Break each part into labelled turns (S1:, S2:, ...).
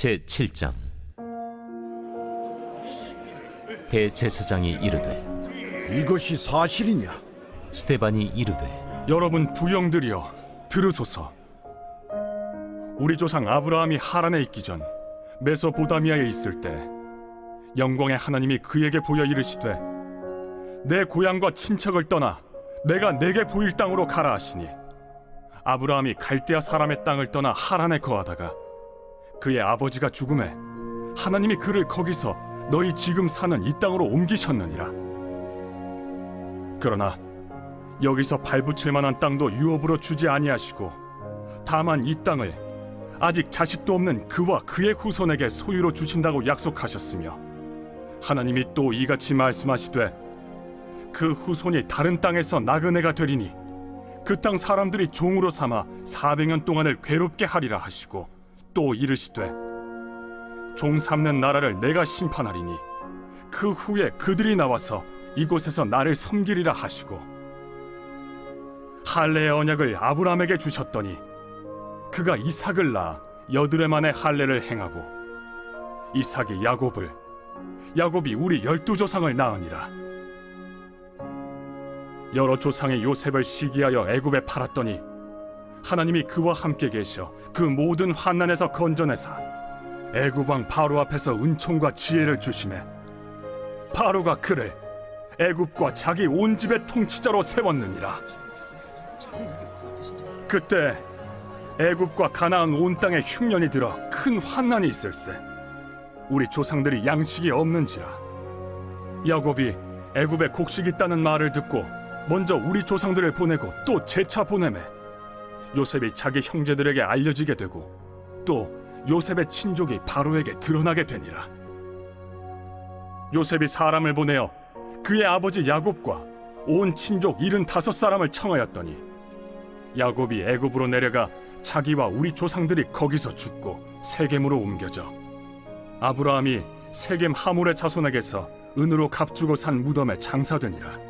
S1: 제 7장 대제사장이 이르되
S2: 이것이 사실이냐?
S1: 스테반이 이르되
S3: 여러분 부영들이여 들으소서 우리 조상 아브라함이 하란에 있기 전 메소보다미아에 있을 때 영광의 하나님이 그에게 보여 이르시되 내 고향과 친척을 떠나 내가 내게 보일 땅으로 가라 하시니 아브라함이 갈대아 사람의 땅을 떠나 하란에 거하다가 그의 아버지가 죽음에 하나님이 그를 거기서 너희 지금 사는 이 땅으로 옮기셨느니라. 그러나 여기서 발붙일 만한 땅도 유업으로 주지 아니하시고 다만 이 땅을 아직 자식도 없는 그와 그의 후손에게 소유로 주신다고 약속하셨으며 하나님이 또 이같이 말씀하시되 그 후손이 다른 땅에서 나그네가 되리니 그 땅 사람들이 종으로 삼아 400년 동안을 괴롭게 하리라 하시고 또 이르시되 종 삼는 나라를 내가 심판하리니 그 후에 그들이 나와서 이곳에서 나를 섬기리라 하시고 할례의 언약을 아브라함에게 주셨더니 그가 이삭을 낳아 여드레 만에 할례를 행하고 이삭이 야곱을 야곱이 우리 열두 조상을 낳으니라. 여러 조상의 요셉을 시기하여 애굽에 팔았더니 하나님이 그와 함께 계셔 그 모든 환난에서 건져내사 애굽 왕 바로 앞에서 은총과 지혜를 주심에 바로가 그를 애굽과 자기 온 집의 통치자로 세웠느니라. 그때 애굽과 가나안 온 땅에 흉년이 들어 큰 환난이 있을세. 우리 조상들이 양식이 없는지라. 야곱이 애굽에 곡식 있다는 말을 듣고 먼저 우리 조상들을 보내고 또 재차 보내매 요셉이 자기 형제들에게 알려지게 되고 또 요셉의 친족이 바로에게 드러나게 되니라. 요셉이 사람을 보내어 그의 아버지 야곱과 온 친족 일흔 다섯 사람을 청하였더니 야곱이 애굽으로 내려가 자기와 우리 조상들이 거기서 죽고 세겜으로 옮겨져 아브라함이 세겜 하물의 자손에게서 은으로 값주고 산 무덤에 장사되니라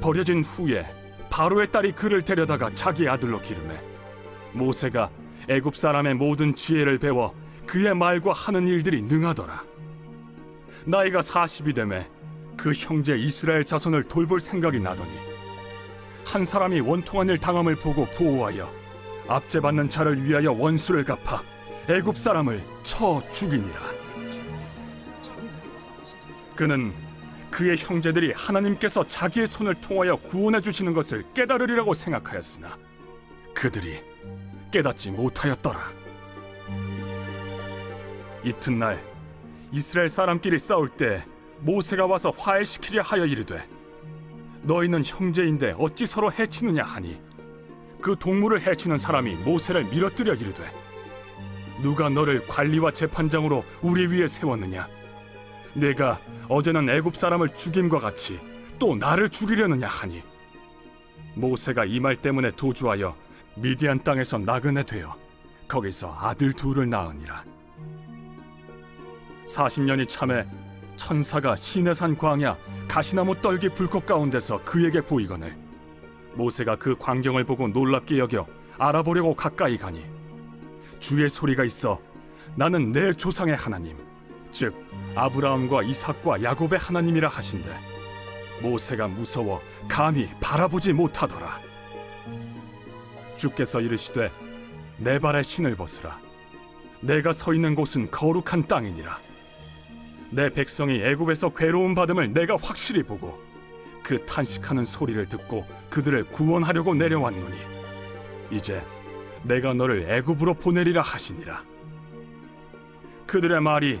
S3: 버려진 후에 바로의 딸이 그를 데려다가 자기 아들로 기르매 모세가 애굽 사람의 모든 지혜를 배워 그의 말과 하는 일들이 능하더라. 나이가 40이 되매 그 형제 이스라엘 자손을 돌볼 생각이 나더니 한 사람이 원통한 일 당함을 보고 보호하여 압제받는 자를 위하여 원수를 갚아 애굽 사람을 쳐 죽이니라. 그는 그의 형제들이 하나님께서 자기의 손을 통하여 구원해 주시는 것을 깨달으리라고 생각하였으나 그들이 깨닫지 못하였더라. 이튿날 이스라엘 사람끼리 싸울 때 모세가 와서 화해시키려 하여 이르되 너희는 형제인데 어찌 서로 해치느냐 하니? 그 동물을 해치는 사람이 모세를 밀어뜨려 이르되 누가 너를 관리와 재판장으로 우리 위에 세웠느냐 내가 어제는 애굽 사람을 죽임과 같이 또 나를 죽이려느냐 하니? 모세가 이 말 때문에 도주하여 미디안 땅에서 나그네 되어 거기서 아들 둘을 낳으니라. 40년이 참에 천사가 시내산 광야 가시나무 떨기 불꽃 가운데서 그에게 보이거늘 모세가 그 광경을 보고 놀랍게 여겨 알아보려고 가까이 가니 주의 소리가 있어 나는 내 조상의 하나님 즉 아브라함과 이삭과 야곱의 하나님이라 하신대. 모세가 무서워 감히 바라보지 못하더라. 주께서 이르시되 내 발에 신을 벗으라. 내가 서 있는 곳은 거룩한 땅이니라. 내 백성이 애굽에서 괴로움 받음을 내가 확실히 보고 그 탄식하는 소리를 듣고 그들을 구원하려고 내려왔노니 이제 내가 너를 애굽으로 보내리라 하시니라. 그들의 말이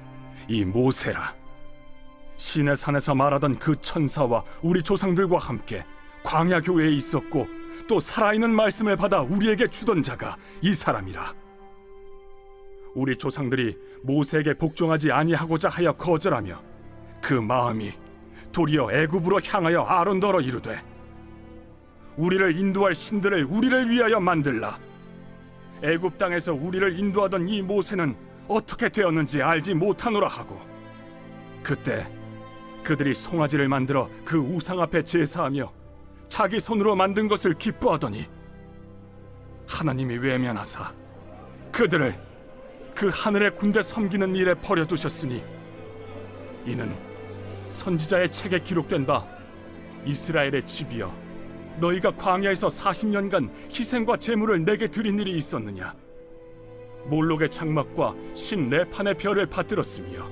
S3: 이 모세라. 신의 산에서 말하던 그 천사와 우리 조상들과 함께 광야 교회에 있었고 또 살아있는 말씀을 받아 우리에게 주던 자가 이 사람이라. 우리 조상들이 모세에게 복종하지 아니하고자 하여 거절하며 그 마음이 도리어 애굽으로 향하여 아론더러 이르되 우리를 인도할 신들을 우리를 위하여 만들라 애굽 땅에서 우리를 인도하던 이 모세는 어떻게 되었는지 알지 못하노라 하고 그때 그들이 송아지를 만들어 그 우상 앞에 제사하며 자기 손으로 만든 것을 기뻐하더니 하나님이 외면하사 그들을 그 하늘의 군대 섬기는 일에 버려두셨으니 이는 선지자의 책에 기록된 바 이스라엘의 집이여 너희가 광야에서 40년간 희생과 제물을 내게 드린 일이 있었느냐 몰록의 장막과 신 네판의 별을 받들었으며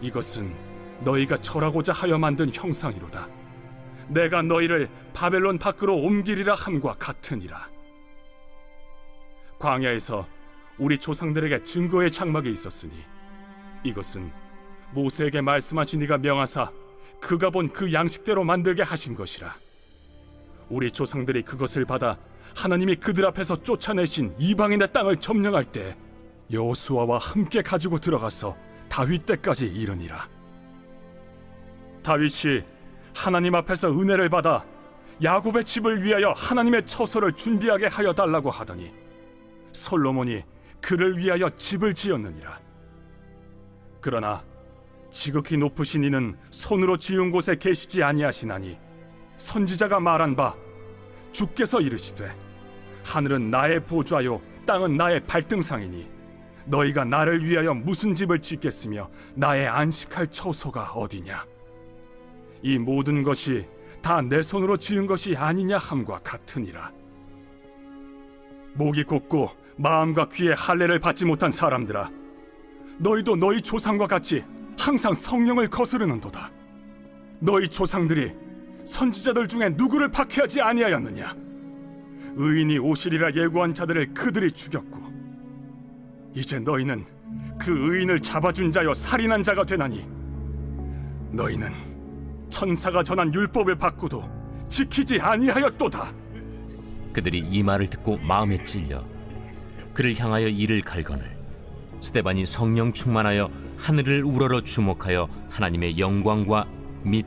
S3: 이것은 너희가 절하고자 하여 만든 형상이로다. 내가 너희를 바벨론 밖으로 옮기리라 함과 같으니라. 광야에서 우리 조상들에게 증거의 장막이 있었으니 이것은 모세에게 말씀하신 이가 명하사 그가 본 그 양식대로 만들게 하신 것이라. 우리 조상들이 그것을 받아 하나님이 그들 앞에서 쫓아내신 이방인의 땅을 점령할 때 여호수아와 함께 가지고 들어가서 다윗 때까지 이르니라 다윗이 하나님 앞에서 은혜를 받아 야곱의 집을 위하여 하나님의 처소를 준비하게 하여 달라고 하더니 솔로몬이 그를 위하여 집을 지었느니라. 그러나 지극히 높으신 이는 손으로 지은 곳에 계시지 아니하시나니 선지자가 말한 바 주께서 이르시되 하늘은 나의 보좌요 땅은 나의 발등상이니 너희가 나를 위하여 무슨 집을 짓겠으며 나의 안식할 처소가 어디냐? 이 모든 것이 다 내 손으로 지은 것이 아니냐 함과 같으니라. 목이 곧고 마음과 귀에 할례를 받지 못한 사람들아 너희도 너희 조상과 같이 항상 성령을 거스르는도다. 너희 조상들이 선지자들 중에 누구를 박해하지 아니하였느냐? 의인이 오시리라 예고한 자들을 그들이 죽였고 이제 너희는 그 의인을 잡아준 자여 살인한 자가 되나니 너희는 천사가 전한 율법을 받고도 지키지 아니하였도다.
S1: 그들이 이 말을 듣고 마음에 찔려 그를 향하여 이를 갈거늘 스테반이 성령 충만하여 하늘을 우러러 주목하여 하나님의 영광과 및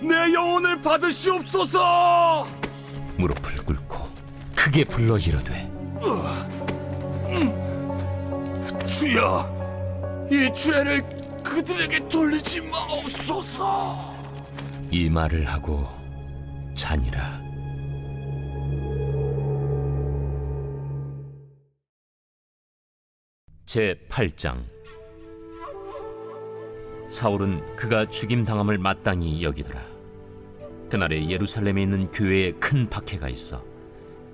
S3: 내 영혼을 받으시옵소서!
S1: 무릎을 꿇고 크게 불러 이르되
S3: 주여 이 죄를 그들에게 돌리지 마옵소서!
S1: 이 말을 하고 자니라. 제 8장 사울은 그가 죽임 당함을 마땅히 여기더라. 그날에 예루살렘에 있는 교회에 큰 박해가 있어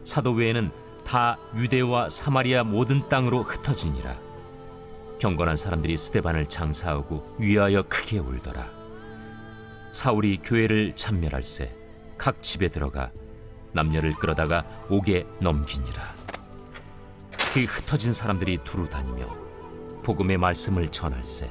S1: 사도 외에는 다 유대와 사마리아 모든 땅으로 흩어지니라. 경건한 사람들이 스테반을 장사하고 위하여 크게 울더라. 사울이 교회를 참멸할세 각 집에 들어가 남녀를 끌어다가 옥에 넘기니라. 그 흩어진 사람들이 두루 다니며 복음의 말씀을 전할세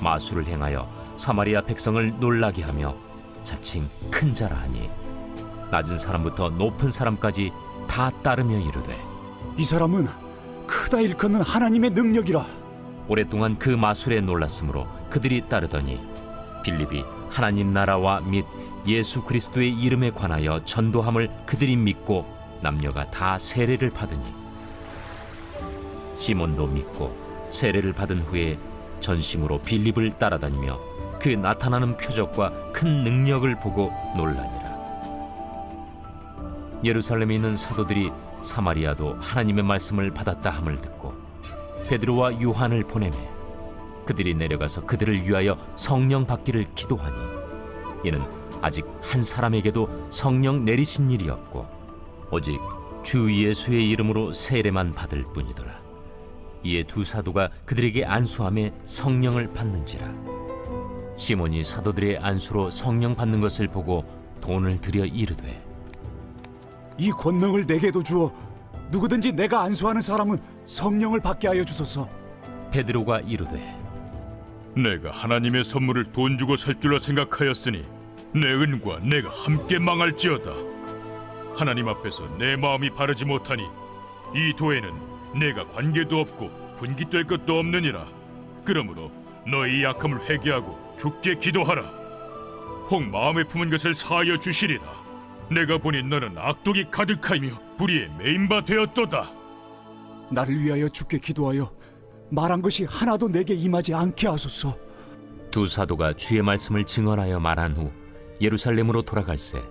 S1: 마술을 행하여 사마리아 백성을 놀라게 하며 자칭 큰 자라 하니 낮은 사람부터 높은 사람까지 다 따르며 이르되
S2: 이 사람은 크다 일컫는 하나님의 능력이라.
S1: 오랫동안 그 마술에 놀랐으므로 그들이 따르더니 빌립이 하나님 나라와 및 예수 그리스도의 이름에 관하여 전도함을 그들이 믿고 남녀가 다 세례를 받으니 시몬도 믿고 세례를 받은 후에 전심으로 빌립을 따라다니며 그 나타나는 표적과 큰 능력을 보고 놀라니라. 예루살렘에 있는 사도들이 사마리아도 하나님의 말씀을 받았다 함을 듣고 베드로와 요한을 보내매 그들이 내려가서 그들을 위하여 성령 받기를 기도하니 이는 아직 한 사람에게도 성령 내리신 일이 없고 오직 주 예수의 이름으로 세례만 받을 뿐이더라 이에 두 사도가 그들에게 안수함에 성령을 받는지라 시몬이 사도들의 안수로 성령 받는 것을 보고 돈을 들여 이르되
S2: 이 권능을 내게도 주어 누구든지 내가 안수하는 사람은 성령을 받게 하여 주소서.
S1: 베드로가 이르되
S4: 내가 하나님의 선물을 돈 주고 살 줄로 생각하였으니 내 은과 내가 함께 망할지어다. 하나님 앞에서 내 마음이 바르지 못하니 이 도에는 내가 관계도 없고 분깃될 것도 없느니라. 그러므로 너희 약함을 회개하고 죽게 기도하라. 혹 마음에 품은 것을 사하여 주시리라. 내가 보니 너는 악독이 가득하며 불의에 메인바 되었도다.
S2: 나를 위하여 주께 기도하여 말한 것이 하나도 내게 임하지 않게 하소서.
S1: 두 사도가 주의 말씀을 증언하여 말한 후 예루살렘으로 돌아갈새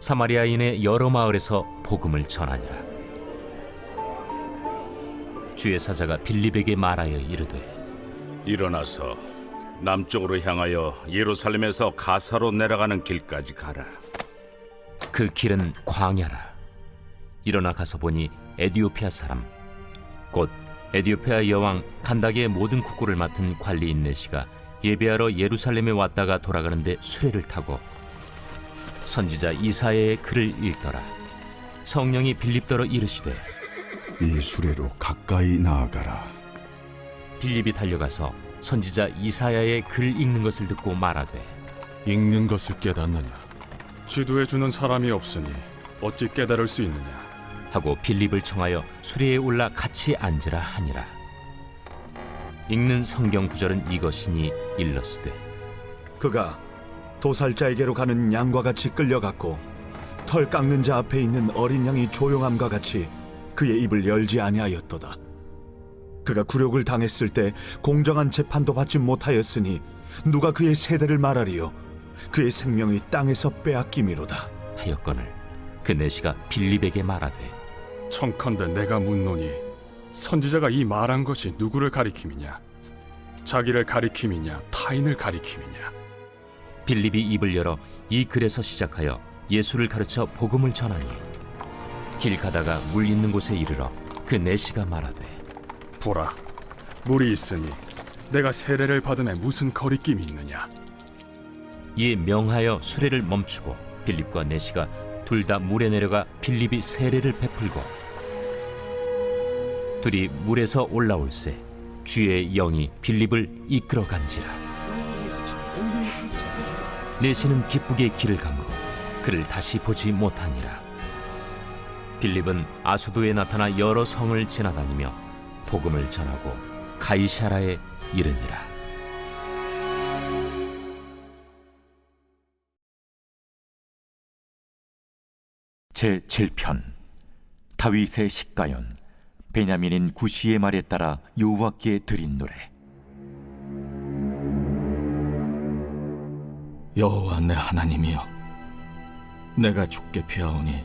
S1: 사마리아인의 여러 마을에서 복음을 전하니라 주의 사자가 빌립에게 말하여 이르되
S5: 일어나서 남쪽으로 향하여 예루살렘에서 가사로 내려가는 길까지 가라.
S1: 그 길은 광야라 일어나 가서 보니 에디오피아 사람 곧 에디오피아 여왕 간다게의 모든 국고를 맡은 관리인 네시가 예배하러 예루살렘에 왔다가 돌아가는데 수레를 타고 선지자 이사야의 글을 읽더라 성령이 빌립더러 이르시되
S2: 이 수레로 가까이 나아가라.
S1: 빌립이 달려가서 선지자 이사야의 글 읽는 것을 듣고 말하되
S6: 읽는 것을 깨닫느냐
S3: 지도해 주는 사람이 없으니 어찌 깨달을 수 있느냐?
S1: 하고 빌립을 청하여 수레에 올라 같이 앉으라 하니라. 읽는 성경 구절은 이것이니 일러스되
S7: 그가 도살자에게로 가는 양과 같이 끌려갔고 털 깎는 자 앞에 있는 어린 양이 조용함과 같이 그의 입을 열지 아니하였도다. 그가 굴욕을 당했을 때 공정한 재판도 받지 못하였으니 누가 그의 세대를 말하리요? 그의 생명이 땅에서 빼앗김이로다.
S1: 하였거늘 그 내시가 빌립에게 말하되
S3: 청컨대 내가 묻노니 선지자가 이 말한 것이 누구를 가리킴이냐? 자기를 가리킴이냐? 타인을 가리킴이냐?
S1: 빌립이 입을 열어 이 글에서 시작하여 예수를 가르쳐 복음을 전하니 길 가다가 물 있는 곳에 이르러 그 내시가 말하되
S3: 보라, 물이 있으니 내가 세례를 받음에 무슨 거리낌이 있느냐?
S1: 이에 명하여 수레를 멈추고 빌립과 내시가 둘 다 물에 내려가 빌립이 세례를 베풀고 둘이 물에서 올라올새 주의 영이 빌립을 이끌어 간지라 내시는 기쁘게 길을 감고 그를 다시 보지 못하니라 빌립은 아수도에 나타나 여러 성을 지나다니며 복음을 전하고 가이샤라에 이르니라.
S8: 제 7편 다윗의 식가연 베냐민인 구시의 말에 따라 여호와께 드린 노래.
S6: 여호와 내 하나님이여 내가 죽게 피하오니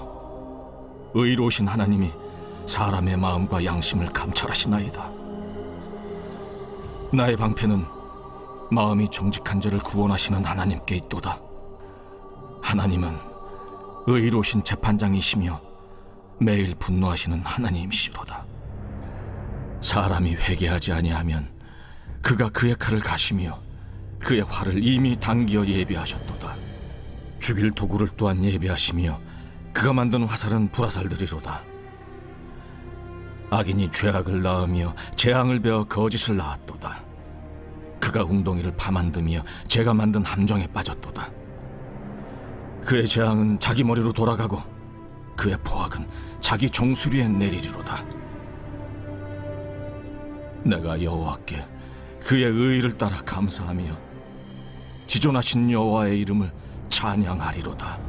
S6: 의로우신 하나님이 사람의 마음과 양심을 감찰하시나이다. 나의 방패는 마음이 정직한 자를 구원하시는 하나님께 있도다. 하나님은 의로우신 재판장이시며 매일 분노하시는 하나님이시로다. 사람이 회개하지 아니하면 그가 그의 칼을 가시며 그의 활을 이미 당기어 예비하셨도다. 죽일 도구를 또한 예비하시며 그가 만든 화살은 불화살들이로다. 악인이 죄악을 낳으며 재앙을 베어 거짓을 낳았도다. 그가 웅덩이를 파만드며 제가 만든 함정에 빠졌도다. 그의 재앙은 자기 머리로 돌아가고 그의 포악은 자기 정수리에 내리리로다. 내가 여호와께 그의 의를 따라 감사하며 지존하신 여호와의 이름을 찬양하리로다.